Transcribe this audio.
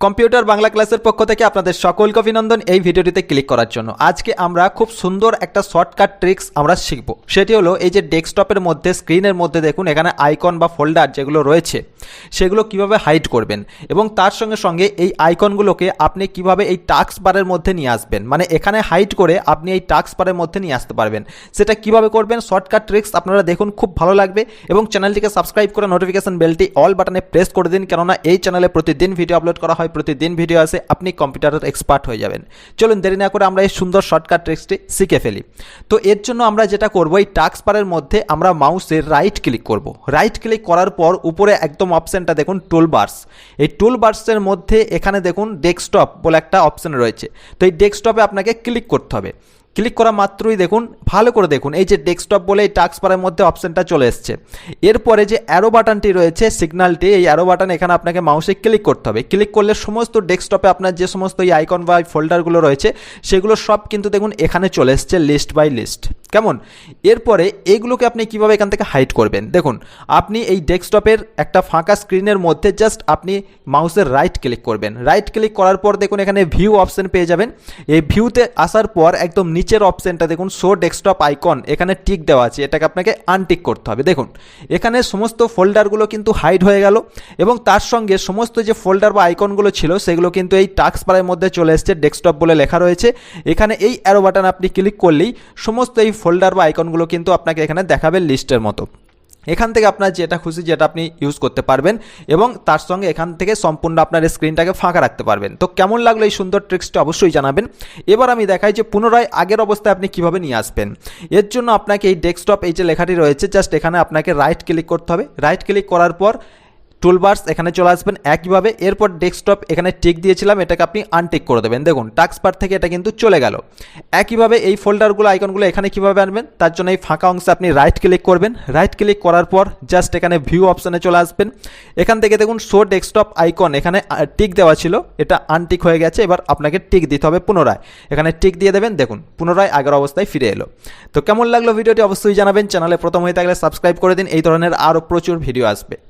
Computer Bangla ক্লাসের পক্ষ থেকে আপনাদের সকলকে অভিনন্দন এই ভিডিওটিতে ক্লিক করার জন্য। আজকে আমরা খুব সুন্দর একটা শর্টকাট ট্রিক্স আমরা শিখব। সেটি হলো এই যে ডেস্কটপের মধ্যে, স্ক্রিনের মধ্যে দেখুন, এখানে আইকন বা ফোল্ডার যেগুলো রয়েছে, সেগুলো কীভাবে হাইড করবেন এবং তার সঙ্গে সঙ্গে এই আইকনগুলোকে আপনি কীভাবে এই টাস্ক বারের মধ্যে নিয়ে আসবেন মানে এখানে হাইড করে আপনি এই টাস্ক বারের মধ্যে নিয়ে আসতে পারবেন। সেটা কীভাবে করবেন? শর্টকাট ট্রিক্স আপনারা দেখুন, খুব ভালো লাগবে এবং চ্যানেলটিকে সাবস্ক্রাইব করে নোটিফিকেশন বেলটি অল বাটনে প্রেস করে দিন, কেননা এই চ্যানেলে প্রতিদিন ভিডিও আপলোড করা হয় প্রতিদিন ভিডিও আছে, আপনি কম্পিউটারের এক্সপার্ট হয়ে যাবেন। চলুন দেরি না করে আমরা এই সুন্দর শর্টকাট ট্রিক্সটি শিখে ফেলি। তো এর জন্য আমরা যেটা করব, এই টাস্ক পারের মধ্যে আমরা মাউসের রাইট ক্লিক করব। রাইট ক্লিক করার পর উপরে একদম অপশানটা দেখুন টুল বার্স এই টুল বার্সের মধ্যে এখানে দেখুন ডেস্কটপ বলে একটা অপশান রয়েছে। তো এই ডেস্কটপে আপনাকে ক্লিক করতে হবে। ক্লিক করা মাত্রই দেখুন, ভালো করে দেখুন, এই যে ডেস্কটপ বলে এই বারের মধ্যে অপশানটা চলে এসছে। এরপরে যে অ্যারো বাটনটি রয়েছে সিগনালটি এই অ্যারো বাটন এখানে আপনাকে মাউসে ক্লিক করতে হবে। ক্লিক করলে সমস্ত ডেস্কটপে আপনার যে সমস্ত এই আইকন বা ফোল্ডারগুলো রয়েছে, সেগুলো সব কিন্তু দেখুন এখানে চলে এসছে লিস্ট বাই লিস্ট কেমন? এরপরে এগুলোকে আপনি কীভাবে এখান থেকে হাইড করবেন? দেখুন, আপনি এই ডেস্কটপের একটা ফাঁকা স্ক্রিনের মধ্যে জাস্ট আপনি মাউসের রাইট ক্লিক করবেন। রাইট ক্লিক করার পর দেখুন এখানে ভিউ অপশন পেয়ে যাবেন। এই ভিউতে আসার পর একদম নিচের অপশনটা দেখুন শো ডেস্কটপ আইকন এখানে টিক দেওয়া আছে। এটাকে আপনাকে আনটিক করতে হবে। দেখুন, এখানে সমস্ত ফোল্ডারগুলো কিন্তু হাইড হয়ে গেল এবং তার সঙ্গে সমস্ত যে ফোল্ডার বা আইকনগুলো ছিল, সেগুলো কিন্তু এই টাস্ক বারের মধ্যে চলে এসছে ডেস্কটপ বলে লেখা রয়েছে। এখানে এই অ্যারো বাটন আপনি ক্লিক করলেই সমস্ত এই ফোল্ডার বা আইকনগুলো কিন্তু আপনাকে এখানে দেখাবে লিস্টের মতো। এখান থেকে আপনার যেটা খুশি যেটা আপনি ইউজ করতে পারবেন এবং তার সঙ্গে এখান থেকে সম্পূর্ণ আপনার স্ক্রিনটাকে ফাঁকা রাখতে পারবেন। তো কেমন লাগল এই সুন্দর ট্রিক্সটা অবশ্যই জানাবেন। এবার আমি দেখাই যে পুনরায় আগের অবস্থায় আপনি কীভাবে নিয়ে আসবেন। এর জন্য আপনাকে এই ডেস্কটপ এই যে লেখাটি রয়েছে জাস্ট এখানে আপনাকে রাইট ক্লিক করতে হবে। রাইট ক্লিক করার পর টুলবার্স এখানে চলে আসবেন একইভাবে এরপর ডেস্কটপ এখানে টিক দিয়েছিলাম, এটাকে আপনি আনটিক করে দেবেন। দেখুন টাস্ক বার থেকে এটা কিন্তু চলে গেল। একইভাবে এই ফোল্ডারগুলো আইকনগুলো এখানে কীভাবে আনবেন? তার জন্য এই ফাঁকা অংশে আপনি রাইট ক্লিক করবেন। রাইট ক্লিক করার পর জাস্ট এখানে ভিউ অপশানে চলে আসবেন। এখান থেকে দেখুন শো ডেস্কটপ আইকন এখানে টিক দেওয়া ছিল। এটা আনটিক হয়ে গেছে। এবার আপনাকে টিক দিতে হবে পুনরায়। এখানে টিক দিয়ে দেবেন। দেখুন, পুনরায় আগের অবস্থায় ফিরে এলো। তো কেমন লাগল ভিডিওটি অবশ্যই জানাবেন। চ্যানেলে প্রথম হয়ে থাকলে সাবস্ক্রাইব করে দিন। এই ধরনের আরও প্রচুর ভিডিও আসবে।